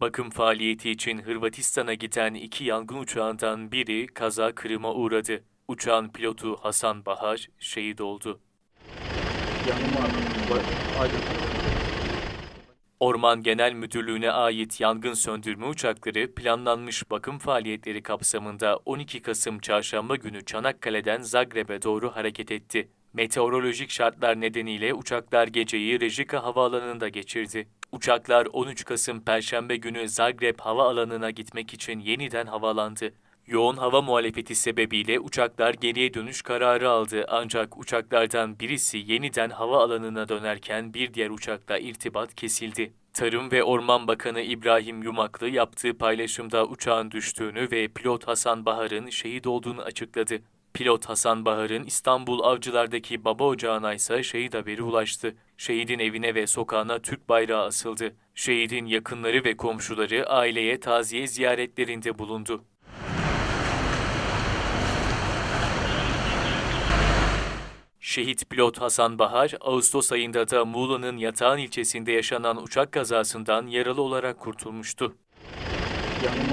Bakım faaliyeti için Hırvatistan'a giden iki yangın uçağından biri kaza kırıma uğradı. Uçağın pilotu Hasan Bahar şehit oldu. Orman Genel Müdürlüğü'ne ait yangın söndürme uçakları planlanmış bakım faaliyetleri kapsamında 12 Kasım Çarşamba günü Çanakkale'den Zagreb'e doğru hareket etti. Meteorolojik şartlar nedeniyle uçaklar geceyi Rejika Havaalanı'nda geçirdi. Uçaklar 13 Kasım Perşembe günü Zagreb Havaalanı'na gitmek için yeniden havalandı. Yoğun hava muhalefeti sebebiyle uçaklar geriye dönüş kararı aldı ancak uçaklardan birisi yeniden hava alanına dönerken bir diğer uçakla irtibat kesildi. Tarım ve Orman Bakanı İbrahim Yumaklı yaptığı paylaşımda uçağın düştüğünü ve pilot Hasan Bahar'ın şehit olduğunu açıkladı. Pilot Hasan Bahar'ın İstanbul Avcılar'daki baba ocağına ise şehit haberi ulaştı. Şehidin evine ve sokağına Türk bayrağı asıldı. Şehidin yakınları ve komşuları aileye taziye ziyaretlerinde bulundu. Şehit pilot Hasan Bahar, Ağustos ayında da Muğla'nın Yatağan ilçesinde yaşanan uçak kazasından yaralı olarak kurtulmuştu. Yanım